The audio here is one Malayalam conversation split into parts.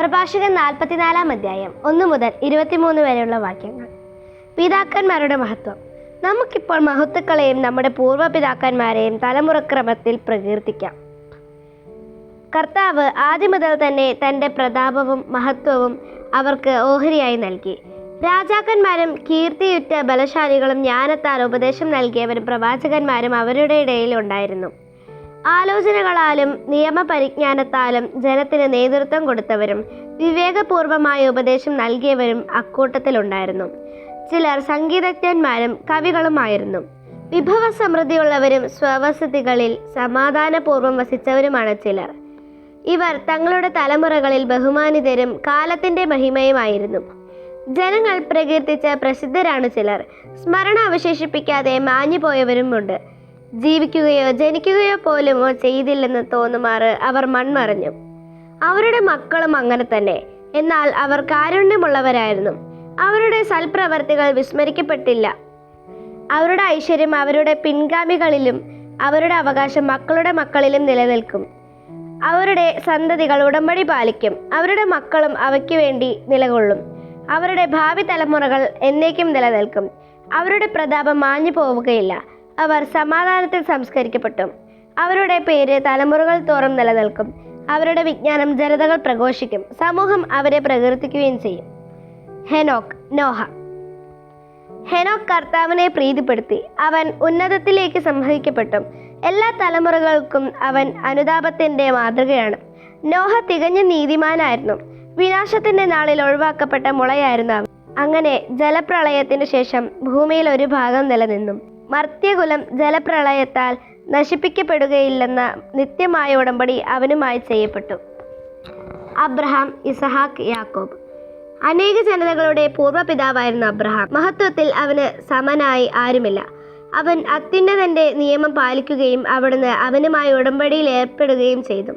പ്രഭാഷകൻ നാൽപ്പത്തിനാലാം അധ്യായം ഒന്ന് മുതൽ ഇരുപത്തിമൂന്ന് വരെയുള്ള വാക്യങ്ങൾ. പിതാക്കന്മാരുടെ മഹത്വം. നമുക്കിപ്പോൾ മഹത്വക്കളെയും നമ്മുടെ പൂർവ പിതാക്കന്മാരെയും തലമുറക്രമത്തിൽ പ്രകീർത്തിക്കാം. കർത്താവ് ആദ്യം മുതൽ തന്നെ തന്റെ പ്രതാപവും മഹത്വവും അവർക്ക് ഓഹരിയായി നൽകി. രാജാക്കന്മാരും കീർത്തിയുറ്റ ബലശാലികളും ജ്ഞാനത്താൽ ഉപദേശം നൽകിയവരും പ്രവാചകന്മാരും അവരുടെ ഇടയിൽ ഉണ്ടായിരുന്നു. ആലോചനകളാലും നിയമപരിജ്ഞാനത്താലും ജനത്തിന് നേതൃത്വം കൊടുത്തവരും വിവേകപൂർവമായ ഉപദേശം നൽകിയവരും അക്കൂട്ടത്തിലുണ്ടായിരുന്നു. ചിലർ സംഗീതജ്ഞന്മാരും കവികളുമായിരുന്നു. വിഭവ സമൃദ്ധിയുള്ളവരും സ്വവസതികളിൽ സമാധാനപൂർവം വസിച്ചവരുമാണ് ചിലർ. ഇവർ തങ്ങളുടെ തലമുറകളിൽ ബഹുമാനിതരും കാലത്തിന്റെ മഹിമയുമായിരുന്നു. ജനങ്ങൾ പ്രകീർത്തിച്ച പ്രസിദ്ധരാണ് ചിലർ. സ്മരണ അവശേഷിപ്പിക്കാതെ മാഞ്ഞുപോയവരുമുണ്ട്. ജീവിക്കുകയോ ജനിക്കുകയോ പോലുമോ ചെയ്തില്ലെന്ന് തോന്നുമാറ് അവർ മൺമറഞ്ഞു. അവരുടെ മക്കളും അങ്ങനെ തന്നെ. എന്നാൽ അവർ കാരുണ്യമുള്ളവരായിരുന്നു. അവരുടെ സൽപ്രവർത്തികൾ വിസ്മരിക്കപ്പെട്ടില്ല. അവരുടെ ഐശ്വര്യം അവരുടെ പിൻഗാമികളിലും അവരുടെ അവകാശം മക്കളുടെ മക്കളിലും നിലനിൽക്കും. അവരുടെ സന്തതികൾ ഉടമ്പടി പാലിക്കും. അവരുടെ മക്കളും അവയ്ക്ക് വേണ്ടി നിലകൊള്ളും. അവരുടെ ഭാവി തലമുറകൾ എന്നേക്കും നിലനിൽക്കും. അവരുടെ പ്രതാപം മാഞ്ഞു പോവുകയില്ല അവർ സമാധാനത്തിൽ സംസ്കരിക്കപ്പെട്ടു. അവരുടെ പേര് തലമുറകൾ തോറും നിലനിൽക്കും. അവരുടെ വിജ്ഞാനം ജനതകൾ പ്രഘോഷിക്കും. സമൂഹം അവരെ പ്രകീർത്തിക്കുകയും ചെയ്യും. ഹെനോക്ക് നോഹ. ഹെനോക്ക് കർത്താവിനെ പ്രീതിപ്പെടുത്തി. അവൻ ഉന്നതത്തിലേക്ക് സംഹരിക്കപ്പെട്ടു. എല്ലാ തലമുറകൾക്കും അവൻ അനുതാപത്തിന്റെ മാതൃകയാണ്. നോഹ തികഞ്ഞ നീതിമാനായിരുന്നു. വിനാശത്തിന്റെ നാളിൽ ഒഴിവാക്കപ്പെട്ട മുളയായിരുന്നു അവൻ. അങ്ങനെ ജലപ്രളയത്തിന് ശേഷം ഭൂമിയിൽ ഒരു ഭാഗം നിലനിന്നു. മർത്യകുലം ജലപ്രളയത്താൽ നശിപ്പിക്കപ്പെടുകയില്ലെന്ന നിത്യമായ ഉടമ്പടി അവനുമായി ചെയ്യപ്പെട്ടു. അബ്രഹാം ഇസഹാക്ക് യാക്കോബ്. അനേക ജനതകളുടെ പൂർവപിതാവായിരുന്നു അബ്രഹാം മഹത്വത്തിൽ അവന് സമനായി ആരുമില്ല. അവൻ അത്യുന്നതന്റെ നിയമം പാലിക്കുകയും അവിടുന്ന് അവനുമായി ഉടമ്പടിയിൽ ഏർപ്പെടുകയും ചെയ്തു.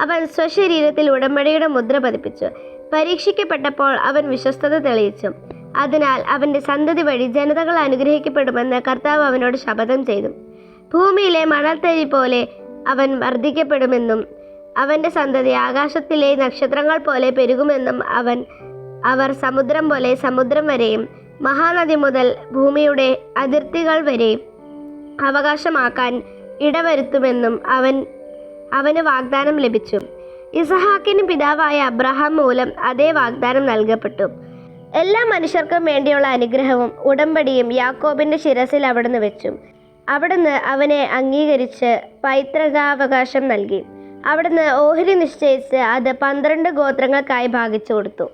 അവൻ സ്വശരീരത്തിൽ ഉടമ്പടിയുടെ മുദ്ര പതിപ്പിച്ചു. പരീക്ഷിക്കപ്പെട്ടപ്പോൾ അവൻ വിശ്വസ്തത തെളിയിച്ചു. അതിനാൽ അവന്റെ സന്തതി വഴി ജനതകൾ അനുഗ്രഹിക്കപ്പെടുമെന്ന് കർത്താവ് അവനോട് ശപഥം ചെയ്തു. ഭൂമിയിലെ മണൽത്തരി പോലെ അവൻ വർദ്ധിക്കപ്പെടുമെന്നും അവന്റെ സന്തതി ആകാശത്തിലെ നക്ഷത്രങ്ങൾ പോലെ പെരുകുമെന്നും അവൻ അവർ സമുദ്രം പോലെ സമുദ്രം വരെയും മഹാനദി മുതൽ ഭൂമിയുടെ അതിർത്തികൾ വരെയും അവകാശമാക്കാൻ ഇടവരുത്തുമെന്നും അവൻ അവന് വാഗ്ദാനം ലഭിച്ചു. ഇസഹാക്കിന് പിതാവായ അബ്രഹാം മൂലം അതേ വാഗ്ദാനം നൽകപ്പെട്ടു. എല്ലാ മനുഷ്യർക്കും വേണ്ടിയുള്ള അനുഗ്രഹവും ഉടമ്പടിയും യാക്കോബിന്റെ ശിരസിൽ അവിടുന്ന് വെച്ചു. അവിടുന്ന് അവനെ അംഗീകരിച്ച് പൈതൃകാവകാശം നൽകി. അവിടുന്ന് ഓഹരി നിശ്ചയിച്ച് അത് പന്ത്രണ്ട് ഗോത്രങ്ങൾക്കായി ഭാഗിച്ചു കൊടുത്തു.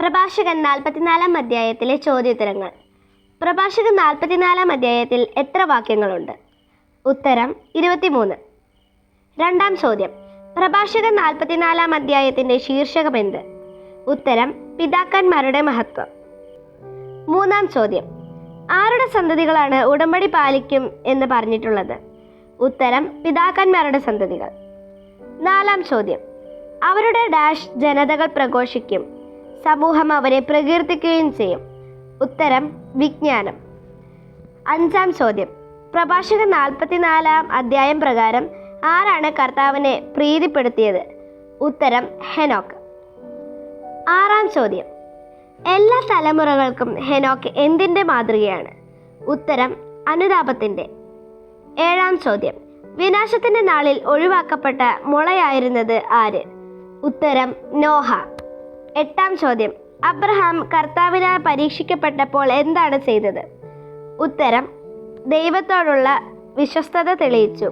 പ്രഭാഷകൻ നാൽപ്പത്തിനാലാം അധ്യായത്തിലെ ചോദ്യോത്തരങ്ങൾ. പ്രഭാഷകൻ നാൽപ്പത്തിനാലാം അധ്യായത്തിൽ എത്ര വാക്യങ്ങളുണ്ട്? ഉത്തരം ഇരുപത്തിമൂന്ന്. രണ്ടാം ചോദ്യം. പ്രഭാഷകൻ നാൽപ്പത്തിനാലാം അധ്യായത്തിന്റെ ശീർഷകം എന്ത്? ഉത്തരം പിതാക്കന്മാരുടെ മഹത്വം. മൂന്നാം ചോദ്യം. ആരുടെ സന്തതികളാണ് ഉടമ്പടി പാലിക്കും എന്ന് പറഞ്ഞിട്ടുള്ളത്? ഉത്തരം പിതാക്കന്മാരുടെ സന്തതികൾ. നാലാം ചോദ്യം. അവരുടെ ഡാഷ് ജനതകൾ പ്രഘോഷിക്കും. സമൂഹം അവരെ പ്രകീർത്തിക്കുകയും ചെയ്യും. ഉത്തരം വിജ്ഞാനം. അഞ്ചാം ചോദ്യം. പ്രഭാഷക നാൽപ്പത്തിനാലാം അധ്യായം പ്രകാരം ആരാണ് കർത്താവിനെ പ്രീതിപ്പെടുത്തിയത്? ഉത്തരം ഹെനോക്ക്. ആറാം ചോദ്യം. എല്ലാ തലമുറകൾക്കും ഹെനോക്ക് എന്തിന്റെ മാതൃകയാണ്? ഉത്തരം അനുതാപത്തിന്റെ ഏഴാം ചോദ്യം. വിനാശത്തിന്റെ നാളിൽ ഒഴിവാക്കപ്പെട്ട മുളയായിരുന്നത് ആര്? ഉത്തരം നോഹ. എട്ടാം ചോദ്യം. അബ്രഹാം കർത്താവിനാൽ പരീക്ഷിക്കപ്പെട്ടപ്പോൾ എന്താണ് ചെയ്തത്? ഉത്തരം ദൈവത്തോടുള്ള വിശ്വസ്തത തെളിയിച്ചു.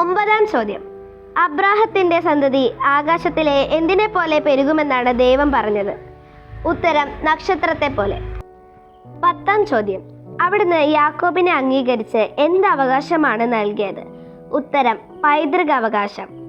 ഒമ്പതാം ചോദ്യം. അബ്രാഹത്തിന്റെ സന്തതി ആകാശത്തിലെ എന്തിനെ പോലെ പെരുകുമെന്നാണ് ദൈവം പറഞ്ഞത്? ഉത്തരം നക്ഷത്രത്തെ പോലെ പത്താം ചോദ്യം. അവിടുന്ന് യാക്കോബിനെ അംഗീകരിച്ച് എന്ത് അവകാശമാണ് നൽകിയത്? ഉത്തരം പൈതൃക അവകാശം